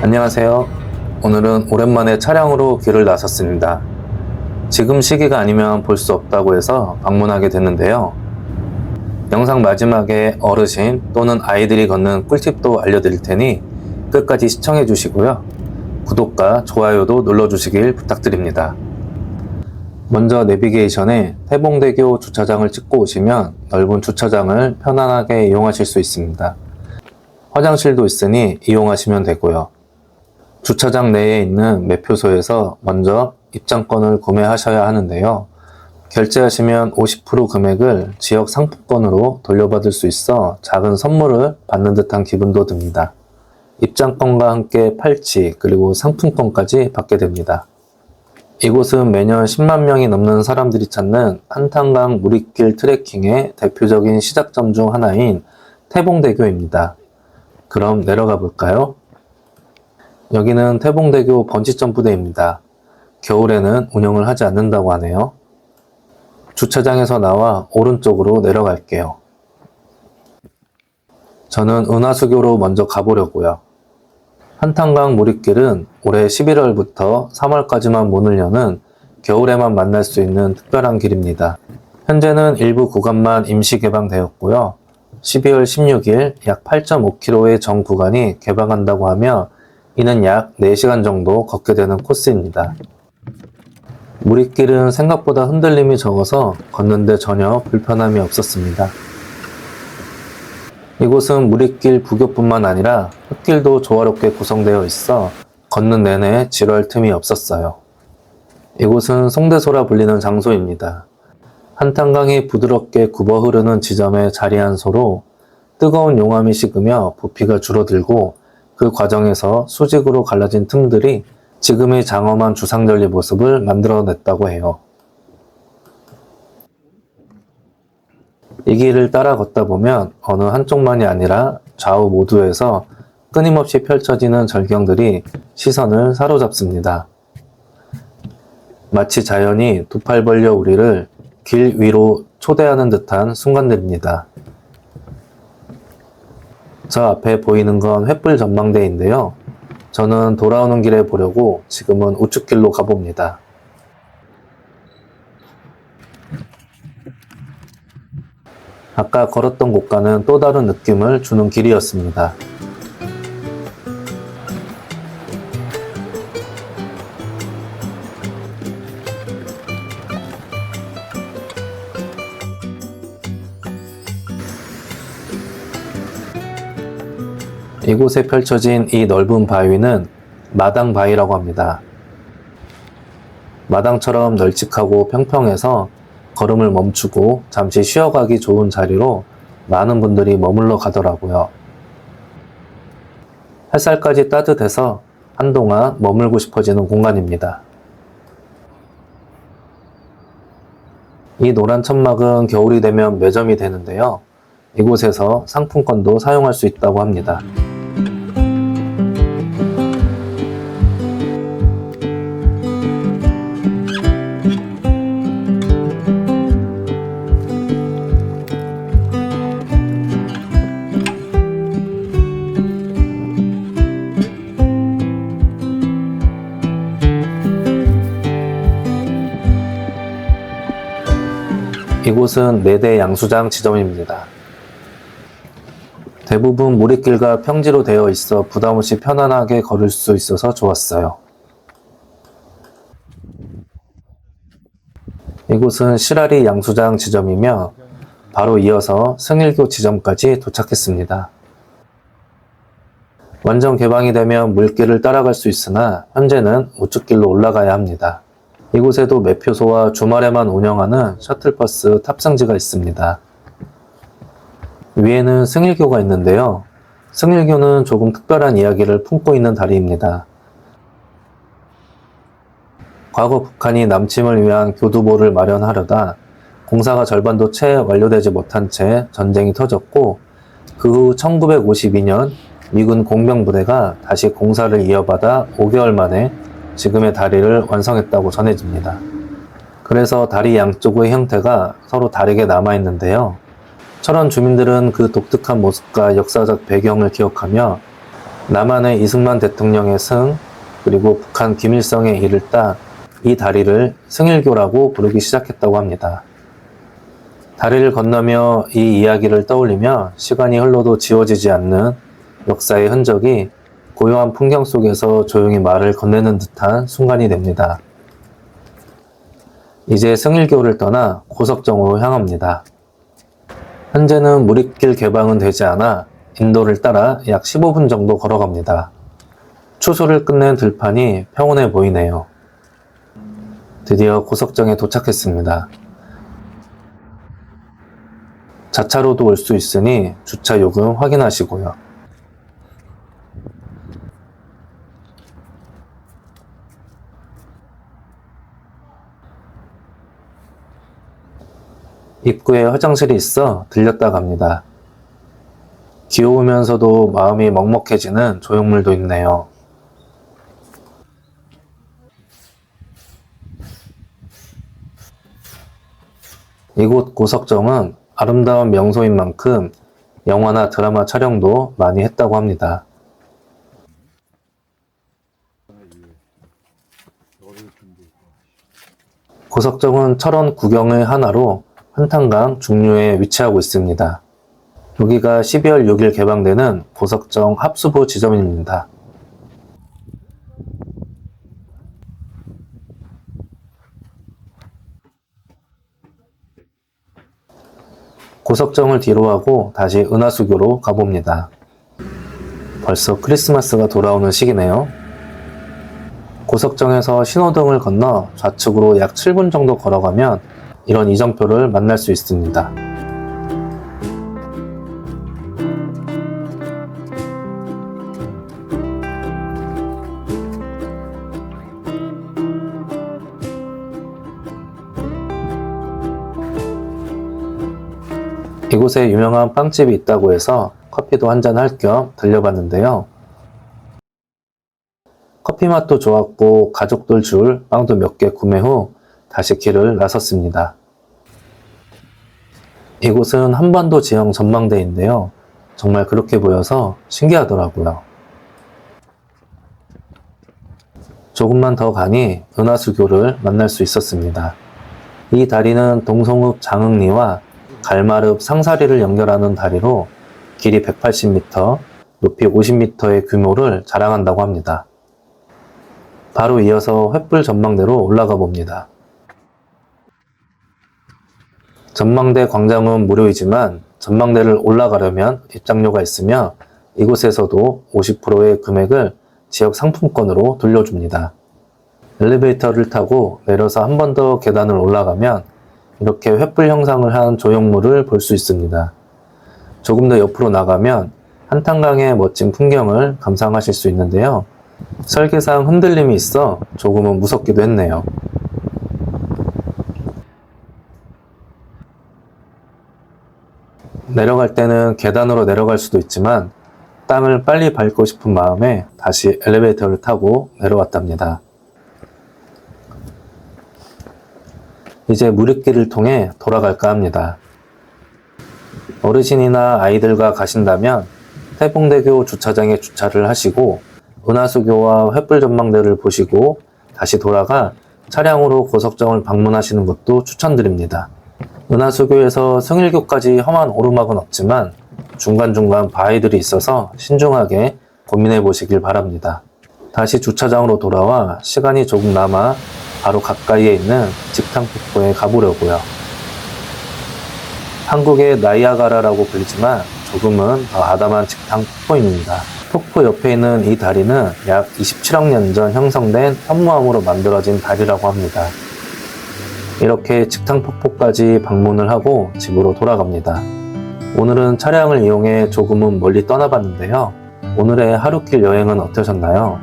안녕하세요. 오늘은 오랜만에 차량으로 길을 나섰습니다. 지금 시기가 아니면 볼 수 없다고 해서 방문하게 됐는데요. 영상 마지막에 어르신 또는 아이들이 걷는 꿀팁도 알려드릴 테니 끝까지 시청해 주시고요. 구독과 좋아요도 눌러주시길 부탁드립니다. 먼저 내비게이션에 태봉대교 주차장을 찍고 오시면 넓은 주차장을 편안하게 이용하실 수 있습니다. 화장실도 있으니 이용하시면 되고요. 주차장 내에 있는 매표소에서 먼저 입장권을 구매하셔야 하는데요. 결제하시면 50% 금액을 지역 상품권으로 돌려받을 수 있어 작은 선물을 받는 듯한 기분도 듭니다. 입장권과 함께 팔찌 그리고 상품권까지 받게 됩니다. 이곳은 매년 10만 명이 넘는 사람들이 찾는 한탄강 무리길 트레킹의 대표적인 시작점 중 하나인 태봉대교입니다. 그럼 내려가 볼까요? 여기는 태봉대교 번지점프대입니다. 겨울에는 운영을 하지 않는다고 하네요. 주차장에서 나와 오른쪽으로 내려갈게요. 저는 은하수교로 먼저 가보려고요. 한탄강 무리길은 올해 11월부터 3월까지만 문을 여는 겨울에만 만날 수 있는 특별한 길입니다. 현재는 일부 구간만 임시 개방되었고요. 12월 16일 약 8.5km의 정 구간이 개방한다고 하며 이는 약 4시간 정도 걷게 되는 코스입니다. 무리길은 생각보다 흔들림이 적어서 걷는데 전혀 불편함이 없었습니다. 이곳은 무리길 부교뿐만 아니라 흙길도 조화롭게 구성되어 있어 걷는 내내 지루할 틈이 없었어요. 이곳은 송대소라 불리는 장소입니다. 한탄강이 부드럽게 굽어 흐르는 지점에 자리한 소로 뜨거운 용암이 식으며 부피가 줄어들고 그 과정에서 수직으로 갈라진 틈들이 지금의 장엄한 주상절리 모습을 만들어냈다고 해요. 이 길을 따라 걷다 보면 어느 한쪽만이 아니라 좌우 모두에서 끊임없이 펼쳐지는 절경들이 시선을 사로잡습니다. 마치 자연이 두 팔 벌려 우리를 길 위로 초대하는 듯한 순간들입니다. 저 앞에 보이는 건 횃불 전망대인데요. 저는 돌아오는 길에 보려고 지금은 우측길로 가봅니다. 아까 걸었던 곳과는 또 다른 느낌을 주는 길이었습니다. 이곳에 펼쳐진 이 넓은 바위는 마당 바위라고 합니다. 마당처럼 널찍하고 평평해서 걸음을 멈추고 잠시 쉬어가기 좋은 자리로 많은 분들이 머물러 가더라고요. 햇살까지 따뜻해서 한동안 머물고 싶어지는 공간입니다. 이 노란 천막은 겨울이 되면 매점이 되는데요. 이곳에서 상품권도 사용할 수 있다고 합니다. 이곳은 4대 양수장 지점입니다. 대부분 무리길과 평지로 되어 있어 부담없이 편안하게 걸을 수 있어서 좋았어요. 이곳은 시라리 양수장 지점이며 바로 이어서 승일교 지점까지 도착했습니다. 완전 개방이 되면 물길을 따라갈 수 있으나 현재는 우측길로 올라가야 합니다. 이곳에도 매표소와 주말에만 운영하는 셔틀버스 탑승지가 있습니다. 위에는 승일교가 있는데요. 승일교는 조금 특별한 이야기를 품고 있는 다리입니다. 과거 북한이 남침을 위한 교두보를 마련하려다 공사가 절반도 채 완료되지 못한 채 전쟁이 터졌고 그 후 1952년 미군 공병부대가 다시 공사를 이어받아 5개월 만에 지금의 다리를 완성했다고 전해집니다. 그래서 다리 양쪽의 형태가 서로 다르게 남아있는데요. 철원 주민들은 그 독특한 모습과 역사적 배경을 기억하며 남한의 이승만 대통령의 승, 그리고 북한 김일성의 일을 따이 다리를 승일교라고 부르기 시작했다고 합니다. 다리를 건너며 이 이야기를 떠올리며 시간이 흘러도 지워지지 않는 역사의 흔적이 고요한 풍경 속에서 조용히 말을 건네는 듯한 순간이 됩니다. 이제 승일교를 떠나 고석정으로 향합니다. 현재는 무리길 개방은 되지 않아 인도를 따라 약 15분 정도 걸어갑니다. 추수를 끝낸 들판이 평온해 보이네요. 드디어 고석정에 도착했습니다. 자차로도 올 수 있으니 주차 요금 확인하시고요. 입구에 화장실이 있어 들렸다 갑니다. 귀여우면서도 마음이 먹먹해지는 조형물도 있네요. 이곳 고석정은 아름다운 명소인 만큼 영화나 드라마 촬영도 많이 했다고 합니다. 고석정은 철원 구경의 하나로 한탄강 중류에 위치하고 있습니다. 여기가 12월 6일 개방되는 고석정 합수부 지점입니다. 고석정을 뒤로하고 다시 은하수교로 가봅니다. 벌써 크리스마스가 돌아오는 시기네요. 고석정에서 신호등을 건너 좌측으로 약 7분 정도 걸어가면 이런 이정표를 만날 수 있습니다. 이곳에 유명한 빵집이 있다고 해서 커피도 한잔 할 겸 들려봤는데요. 커피 맛도 좋았고 가족들 줄 빵도 몇 개 구매 후 다시 길을 나섰습니다. 이곳은 한반도 지형 전망대인데요. 정말 그렇게 보여서 신기하더라고요. 조금만 더 가니 은하수교를 만날 수 있었습니다. 이 다리는 동성읍 장흥리와 갈마릅 상사리를 연결하는 다리로 길이 180m, 높이 50m의 규모를 자랑한다고 합니다. 바로 이어서 횃불 전망대로 올라가 봅니다. 전망대 광장은 무료이지만 전망대를 올라가려면 입장료가 있으며 이곳에서도 50%의 금액을 지역 상품권으로 돌려줍니다. 엘리베이터를 타고 내려서 한 번 더 계단을 올라가면 이렇게 횃불 형상을 한 조형물을 볼 수 있습니다. 조금 더 옆으로 나가면 한탄강의 멋진 풍경을 감상하실 수 있는데요. 설계상 흔들림이 있어 조금은 무섭기도 했네요. 내려갈 때는 계단으로 내려갈 수도 있지만 땅을 빨리 밟고 싶은 마음에 다시 엘리베이터를 타고 내려왔답니다. 이제 무리길을 통해 돌아갈까 합니다. 어르신이나 아이들과 가신다면 태봉대교 주차장에 주차를 하시고 은하수교와 횃불 전망대를 보시고 다시 돌아가 차량으로 고석정을 방문하시는 것도 추천드립니다. 은하수교에서 승일교까지 험한 오르막은 없지만 중간중간 바위들이 있어서 신중하게 고민해 보시길 바랍니다. 다시 주차장으로 돌아와 시간이 조금 남아 바로 가까이에 있는 직탕폭포에 가보려고요. 한국의 나이아가라라고 불리지만 조금은 더 아담한 직탕폭포입니다. 폭포 옆에 있는 이 다리는 약 27억 년 전 형성된 현무암으로 만들어진 다리라고 합니다. 이렇게 직탕 폭포까지 방문을 하고 집으로 돌아갑니다. 오늘은 차량을 이용해 조금은 멀리 떠나봤는데요. 오늘의 하루길 여행은 어떠셨나요?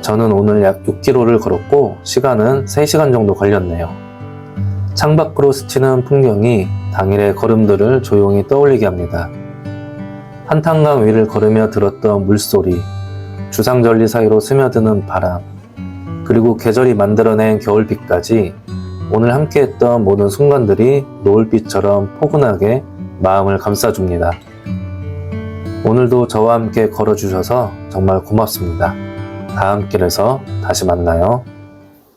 저는 오늘 약 6km를 걸었고 시간은 3시간 정도 걸렸네요. 창밖으로 스치는 풍경이 당일의 걸음들을 조용히 떠올리게 합니다. 한탄강 위를 걸으며 들었던 물소리, 주상절리 사이로 스며드는 바람, 그리고 계절이 만들어낸 겨울빛까지 오늘 함께했던 모든 순간들이 노을빛처럼 포근하게 마음을 감싸줍니다. 오늘도 저와 함께 걸어주셔서 정말 고맙습니다. 다음 길에서 다시 만나요.